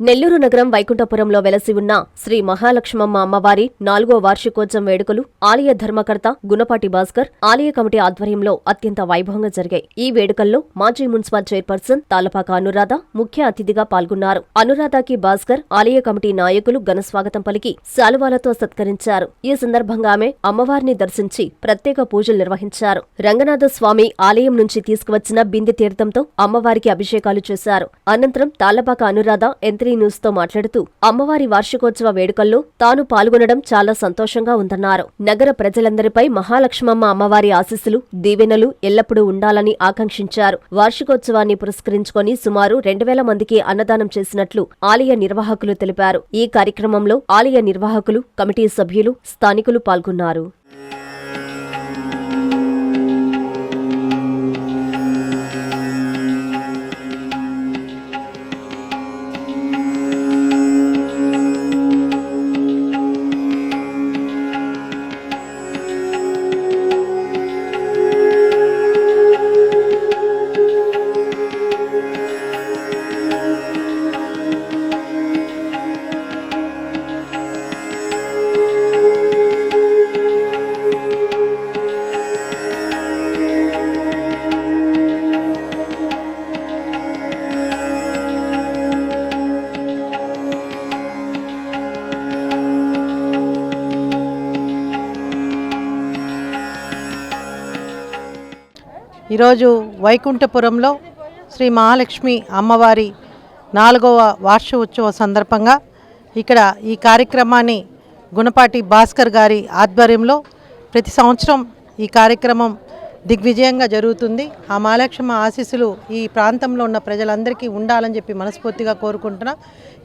నెల్లూరు నగరం వైకుంఠపురంలో వెలసి ఉన్న శ్రీ మహాలక్ష్మమ్మ అమ్మవారి నాలుగో వార్షికోత్సవం వేడుకలు ఆలయ ధర్మకర్త గుణపాటి భాస్కర్ ఆలయ కమిటీ ఆధ్వర్యంలో అత్యంత వైభవంగా జరిగాయి. ఈ వేడుకల్లో మాజీ మున్సిపల్ చైర్పర్సన్ తాలపాక అనురాధ ముఖ్య అతిథిగా పాల్గొన్నారు. అనురాధకి భాస్కర్ ఆలయ కమిటీ నాయకులు ఘనస్వాగతం పలికి శాలువాలతో సత్కరించారు. ఈ సందర్భంగా ఆమె అమ్మవారిని దర్శించి ప్రత్యేక పూజలు నిర్వహించారు. రంగనాథ స్వామి ఆలయం నుంచి తీసుకువచ్చిన బిందె తీర్థంతో అమ్మవారికి అభిషేకాలు చేశారు. అనంతరం తాలపాక అనురాధ ఎంత్రీ న్యూస్తో మాట్లాడుతూ అమ్మవారి వార్షికోత్సవ వేడుకల్లో తాను పాల్గొనడం చాలా సంతోషంగా ఉందన్నారు. నగర ప్రజలందరిపై మహాలక్ష్మమ్మ అమ్మవారి ఆశీస్సులు దీవెనలు ఎల్లప్పుడూ ఉండాలని ఆకాంక్షించారు. వార్షికోత్సవాన్ని పురస్కరించుకొని సుమారు రెండు వేల మందికి అన్నదానం చేసినట్లు ఆలయ నిర్వాహకులు తెలిపారు. ఈ కార్యక్రమంలో ఆలయ నిర్వాహకులు కమిటీ సభ్యులు స్థానికులు పాల్గొన్నారు. ఈరోజు వైకుంఠపురంలో శ్రీ మహాలక్ష్మి అమ్మవారి నాలుగవ వార్షికోత్సవ సందర్భంగా ఇక్కడ ఈ కార్యక్రమాన్ని గుణపాటి భాస్కర్ గారి ఆధ్వర్యంలో ప్రతి సంవత్సరం ఈ కార్యక్రమం దిగ్విజయంగా జరుగుతుంది. ఆ మాలక్ష్మ ఆశీస్సులు ఈ ప్రాంతంలో ఉన్న ప్రజలందరికీ ఉండాలని చెప్పి మనస్ఫూర్తిగా కోరుకుంటున్నా.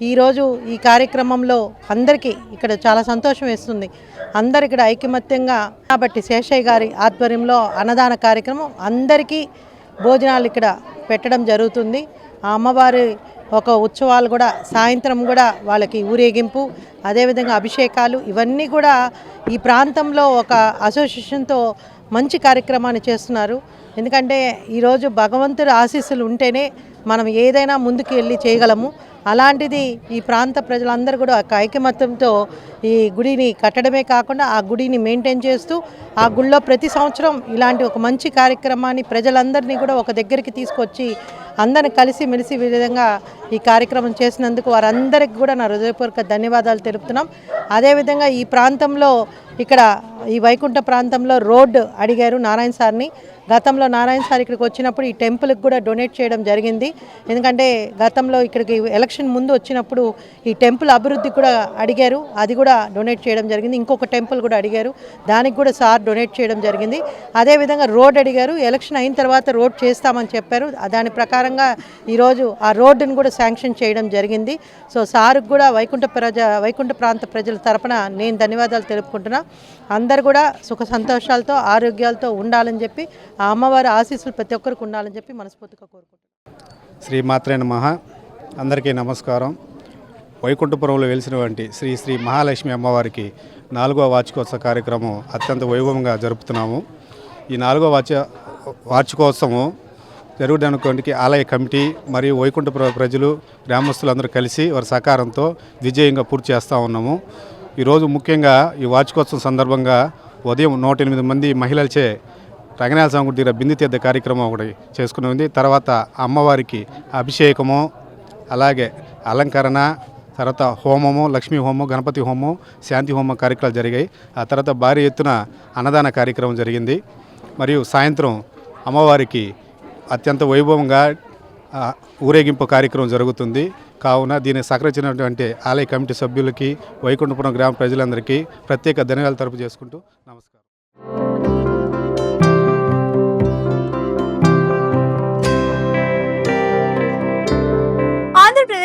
ఈరోజు ఈ కార్యక్రమంలో అందరికీ ఇక్కడ చాలా సంతోషం వేస్తుంది. అందరు ఇక్కడ ఐకమత్యంగా కాబట్టి శేషయ్య గారి ఆధ్వర్యంలో అన్నదాన కార్యక్రమం అందరికీ భోజనాలు ఇక్కడ పెట్టడం జరుగుతుంది. ఆ అమ్మవారి ఒక ఉత్సవాలు కూడా సాయంత్రం కూడా వాళ్ళకి ఊరేగింపు అదేవిధంగా అభిషేకాలు ఇవన్నీ కూడా ఈ ప్రాంతంలో ఒక అసోసియేషన్తో మంచి కార్యక్రమాన్ని చేస్తున్నారు. ఎందుకంటే ఈరోజు భగవంతుడి ఆశీస్సులు ఉంటేనే మనం ఏదైనా ముందుకు వెళ్ళి చేయగలము. అలాంటిది ఈ ప్రాంత ప్రజలందరూ కూడా ఒక ఐకమత్యంతో ఈ గుడిని కట్టడమే కాకుండా ఆ గుడిని మెయింటైన్ చేస్తూ ఆ గుడిలో ప్రతి సంవత్సరం ఇలాంటి ఒక మంచి కార్యక్రమాన్ని ప్రజలందరినీ కూడా ఒక దగ్గరికి తీసుకొచ్చి అందరిని కలిసి మెలిసి ఈ విధంగా ఈ కార్యక్రమం చేసినందుకు వారందరికి కూడా నా హృదయపూర్వక ధన్యవాదాలు తెలుపుతున్నాం. అదేవిధంగా ఈ ప్రాంతంలో ఇక్కడ ఈ వైకుంఠ ప్రాంతంలో రోడ్డు అడిగారు నారాయణ సార్ని. గతంలో నారాయణ సార్ ఇక్కడికి వచ్చినప్పుడు ఈ టెంపుల్కి కూడా డొనేట్ చేయడం జరిగింది. ఎందుకంటే గతంలో ఇక్కడికి ఎలక్షన్ ముందు వచ్చినప్పుడు ఈ టెంపుల్ అభివృద్ధికి కూడా అడిగారు. అది కూడా డొనేట్ చేయడం జరిగింది. ఇంకొక టెంపుల్ కూడా అడిగారు. దానికి కూడా సార్ డొనేట్ చేయడం జరిగింది. అదేవిధంగా రోడ్ అడిగారు. ఎలక్షన్ అయిన తర్వాత రోడ్ చేస్తామని చెప్పారు. దాని ప్రకారంగా ఈరోజు ఆ రోడ్డును కూడా శాంక్షన్ చేయడం జరిగింది. సో సార్కు కూడా వైకుంఠ ప్రజ వైకుంఠ ప్రాంత ప్రజల తరపున నేను ధన్యవాదాలు తెలుపుకుంటున్నా. అందరు కూడా సుఖ సంతోషాలతో ఆరోగ్యాలతో ఉండాలని చెప్పి ఆ అమ్మవారి ఆశీస్సులు ప్రతి ఒక్కరికి ఉండాలని చెప్పి మనస్ఫూర్తిగా కోరుకుంటున్నాను. శ్రీ మాత్రే నమః. అందరికీ నమస్కారం. వైకుంఠపురంలో వెలిసినటువంటి శ్రీ శ్రీ మహాలక్ష్మి అమ్మవారికి నాలుగవ వార్షికోత్సవ కార్యక్రమం అత్యంత వైభవంగా జరుపుతున్నాము. ఈ నాలుగవ వార్ష వార్షికోత్సవం జరుగుదనుకోండికి ఆలయ కమిటీ మరియు వైకుంఠ ప్రజలు గ్రామస్తులందరూ కలిసి వారి సహకారంతో విజయంగా పూర్తి చేస్తూ ఉన్నాము. ఈరోజు ముఖ్యంగా ఈ వార్షికోత్సవం సందర్భంగా ఉదయం నూట ఎనిమిది మంది మహిళలచే రంగనాథ స్వామి గుడి దగ్గర బింది తీర్థ కార్యక్రమం ఒకటి చేసుకుని ఉంది. తర్వాత అమ్మవారికి అభిషేకము అలాగే అలంకరణ తర్వాత హోమము లక్ష్మీ హోమం గణపతి హోమం శాంతి హోమం కార్యక్రమాలు జరిగాయి. ఆ తర్వాత భారీ ఎత్తున అన్నదాన కార్యక్రమం జరిగింది. మరియు సాయంత్రం అమ్మవారికి అత్యంత వైభవంగా ఊరేగింపు కార్యక్రమం జరుగుతుంది. కావున దీన్ని సహకరించినటువంటి ఆలయ కమిటీ సభ్యులకి వైకుంఠపురం గ్రామ ప్రజలందరికీ ప్రత్యేక ధన్యవాదాలు తరపు చేసుకుంటూ నమస్కారం.